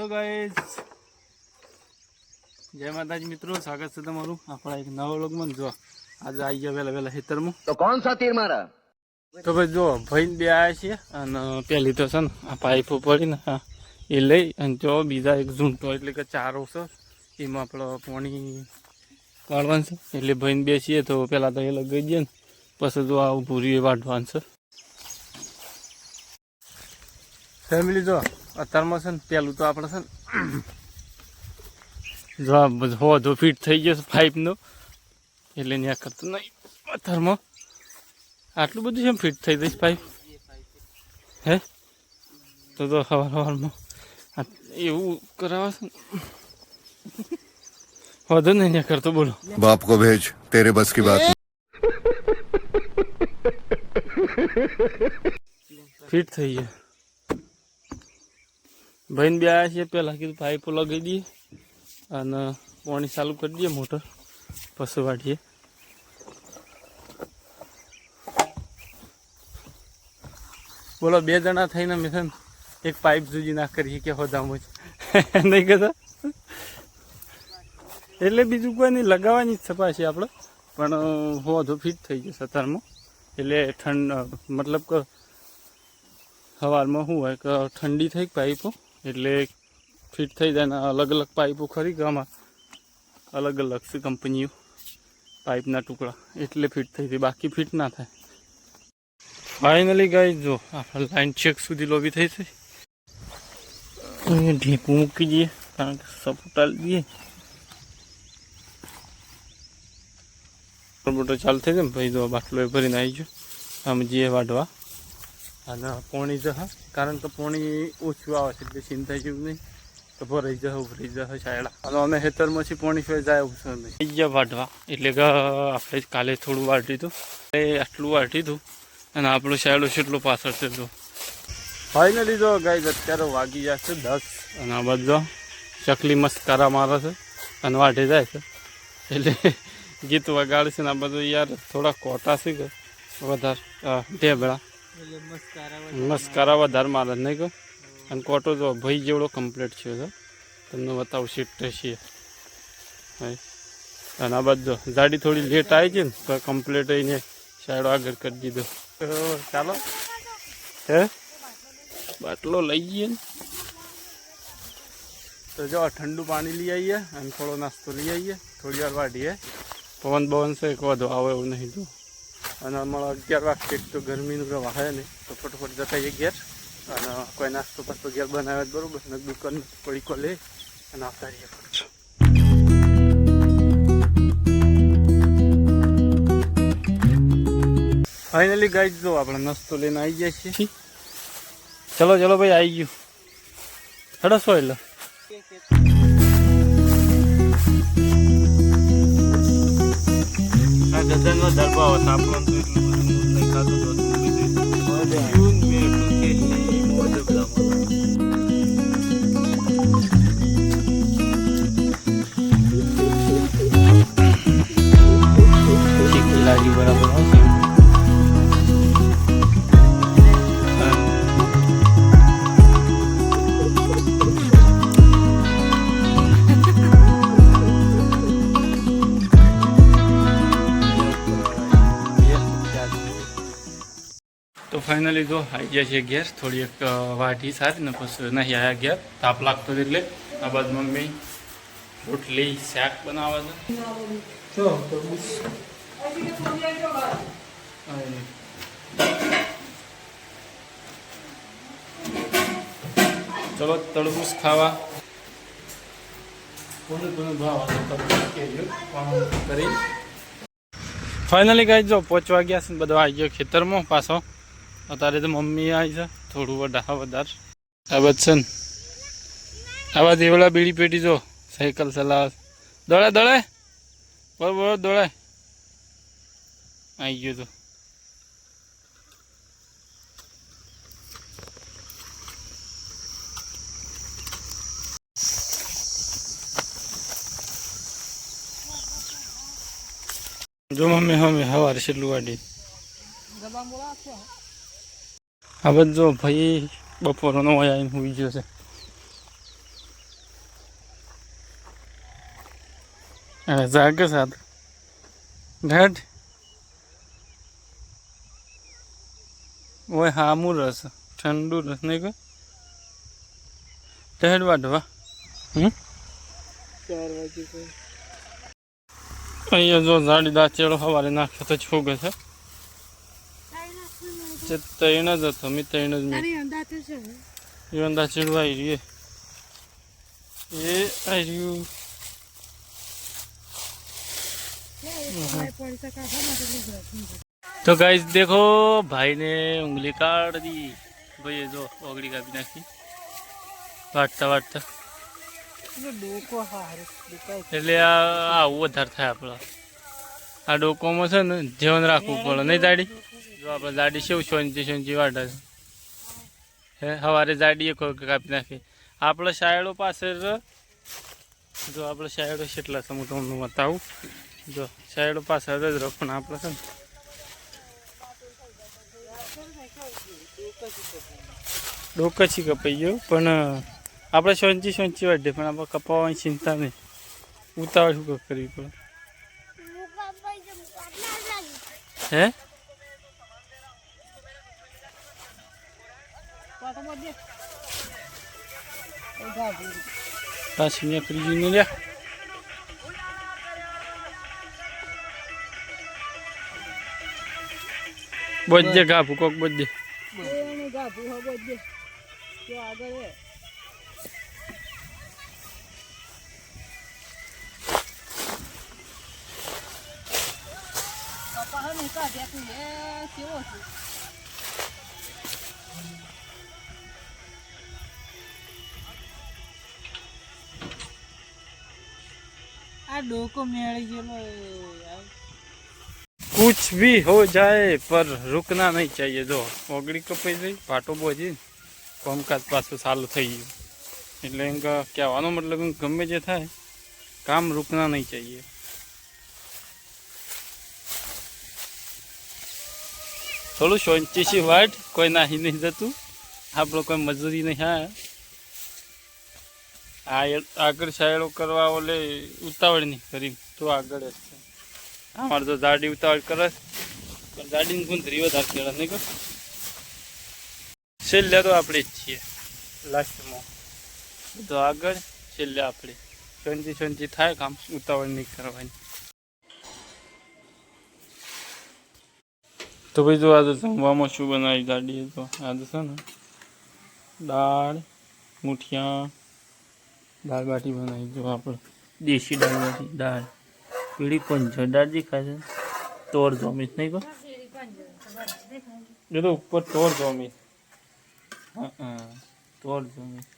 Hello guys જય માતાજી મિત્રો સ્વાગત છે તમારું આપણા એક નવો લોકમાં જો આજે આવી ગયા વહેલા વહેલા ખેતરમાં. તો કોણ સા તીર મારા? તો ભાઈ જો ભાઈ બે આવ્યા છે અને પેલી તો છે ને આ પાઇપ પડીને એ લઈ અને જો બીજા એક ઝૂંટો એટલે કે ચારો છે એમાં આપણો પાણી કાઢવાનું છે. એટલે ભાઈ બે છીએ તો પેલા તો એ લગાવી દઈએ ને પછી જો આ ભૂરી વાઢવાનું છે. ફેમિલી જો અત્યારમાં છે ને પહેલું તો આપણે છે ને જો હોધો ફિટ થઈ ગયો છે પાઇપનો એટલે ત્યાં કરતો નહીં. અત્યારમાં આટલું બધું છે ફિટ થઈ જઈશ પાઇપ હે? તો તો સવાર સવારમાં એવું કરાવે છે ને. વધુ નહીં ત્યાં કરતો બોલો. બાપ કો ભેજ તેરે બસ કી બાત. ફિટ થઈ ગયા. ભાઈને બે આવ્યા છીએ પહેલાં કીધું પાઇપો લગાવી દઈએ અને પાણી ચાલુ કરી દઈએ, મોટર પછી વાઢીએ. બોલો, બે જણા થઈને મેં છે ને એક પાઇપ સુધી ના કરીએ કે હોદામાં જ. નહીં કહેતા? એટલે બીજું કોઈ નહીં, લગાવવાની જ છે આપણે. પણ હોધો ફિટ થઈ જશે અત્યારમાં એટલે ઠંડ મતલબ કે સવારમાં શું હોય કે ઠંડી થઈ પાઇપો? એટલે ફિટ થઈ જાય અલગ અલગ પાઇપો ખરી કે અલગ અલગ છે કંપનીઓ. પાઇપના ટુકડા. એટલે ફિટ થઈ હતી બાકી ફિટ ના થાય. ફાઇનલી ગાઈ જો આપણે લાઈન ચેક સુધી લોબી થઈ છે. ઢીપું મૂકી દઈએ. કારણ કે સપોટાલ દઈએ. બોટો ચાલુ થઈ જાય ને, ભાઈ જો બાટલો ભરીને આવી ગયો. આમ જઈએ વાઢવા. અને પોણી જહ કારણ કે પોણી ઓછું આવે છે એટલે ચિંતા જેવું નહીં. તો ભરાઈ જહ ભરાઈ જહ સાયડા અને અમે હેતરમાંથી પોણી સિવાય જાય છે નહીં. થઈ ગયા વાઢવા. એટલે કે આપણે કાલે થોડું વાટી હતું. એ આટલું વાટી હતું. અને આપણો સાયડો કેટલો પાછળ છે તો ફાઇનલી જો ગાય અત્યારે વાગી જાય છે દસ. અને આ બધો ચકલી મસ્ત કારા મારે છે. અને વાઢી જાય છે. એટલે ગીત વગાડશે ને આ બધું યાર થોડા કોટા છે કે વધારે. ઢેબડા મસ્કારા વધારે મારે નહીં કહો. અને કોટો તો ભાઈ જેવડો કમ્પ્લીટ છે તમને બતાવું સીટ છીએ. અને આ બધો ગાડી થોડી લેટ આવી છે ને, તો કમ્પ્લીટ એને સાઈડ આગળ કરી દીધો. ચાલો. હે? બાટલો લઈ જઈએ ને. તો જો ઠંડુ પાણી લઈ આવીએ અને થોડો નાસ્તો લઈ આવીએ. થોડી વાર વાઢીએ. પવન બવન છે એક વધુ, આવે એવું નહીં જો અને અમારા અગિયાર વાગે તો ગરમીનું તો વાહે નહીં. તો ફટોફટ જતા જઈએ ઘેર અને કોઈ નાસ્તો પાસ્તો ઘેર બનાવે જ બરાબર. ને દુકાન પડીકો લે અને આવતા રહીએ ફાઇનલી ગાઈ જો આપણે નાસ્તો લઈને આવી ગયા છીએ. ચલો ચલો, ભાઈ, આવી ગયું. હડસો એટલે આ ગધનનો દરબો આવે તો એટલું બધું નહીં ખાતું તો ફાઇનલી જો આવી ગયા છે ઘેર. થોડી એક વાઢી સારી ને પછી નહીં આવ્યા ઘેર. તાપ લાગતો એટલે આ બાદ મમ્મી રોટલી શાક બનાવે છે. ચલો તડબૂસ ખાવા. ફાઇનલી ગાઈ જો પહોંચવા ગયા છે બધા આવી ગયો ખેતરમાં પાછો. અત્યારે તો મમ્મી આવી છે. થોડું વધારે વધારે. આ બધ આવા દેવડા બીડી પેટી જો, સાયકલ ચલાવે દોડે દોડે. બરોબર દોડે. આવી ગયો તો. જો મમ્મી મમ્મી, હવારે છેલ્લું વાડી. આ બધો ભાઈ બપોરનો હોય આવીને હોઈ ગયો છે. હવે જાગે સાદ ઢેઢ ઓય હામું રસ ઠંડુ રસ નહીં કોઈ ઢેઢ વાઢવા હમ? ચાર વાગે અહીંયા જો ઝાડી દાંત ચેડો સવારે નાખ્યો તો છોગે છે. તે ત્રણ જ હતો મેં ત્રણ જ મેં. અંદા ચડવા આવી રહીએ. એ આવી રહ્યું. તો ગાઈસ દેખો ભાઈને ઉંગલી કાઢ. દી ભાઈએ જો ઓગળી કાપી નાખી. વાટતા વાટતા. એટલે આ આવું વધારે થાય આપણા. આ ડોકોમાં છે ને ધ્યાન રાખવું પડે. નહીં દાડી જો આપણે દાડી શેવ સોંચી સોંચી વાટે છે. હે સવારે કોઈ કાપી નાખી. આપણો શાયડો પાસે જો આપણો શાયડો કેટલા છે હું તમને બતાવું. જો શાયડો પાસે જ પણ આપણે છે ડોકછી કપાઈ ગયો પણ આપણે સોંચી સોંચી વાટે પણ આપણે કપાવવાની ચિંતા નહીં. ઉતાવળ શું કરવી પડે હે? લ્યા બધે ઘા કોક બધે એને ગાભી આગળ હે પપ્પા હે ને કાઢ્યા તું એ કેવો છે આ ડોકો મેળી ગયેલો યાર कुछ भी हो जाए पर रुकना नहीं चाहिए જો ઓગળી કપાઈ જઈ પાટો બોજી કામકાજ પાછું ચાલુ થઈ ગયું એટલે એમ કે કહેવાનો મતલબ એમ ગમે જે થાય કામ રૂકના નહીં चाहिए થોડું સોંચી વાટ કોઈ નાહી નહીં જતું આપણો કોઈ મજૂરી નહીં હા આ આગળ સાયડો કરવા ઓલે ઉતાવળ નહીં કરી તો આગળ જ છે. અમારે તો દાડી ઉતાવળ કરે. પણ દાડીની ગુંદરી વધારે કેળા નહીં કર છેલ્લે તો આપણે જ છીએ. લાસ્ટમાં તો આગળ, છેલ્લે આપણે. સંજી સંજી થાય કામ ઉતાવળ નહીં કરવાની. તો ભાઈ જો આજે જમવામાં શું બનાવી દાડીએ તો? આજે છે ને દાળ, મુઠિયા દાળ બાટી બનાવી, જો આપણે દેશી દાળ બાટી, દાળ. પીળી પંજર દાળ દેખાય છે. તોર જોમીશ નહીં કો એ તો ઉપર તોર જોમીશ હા તોર જોમીશ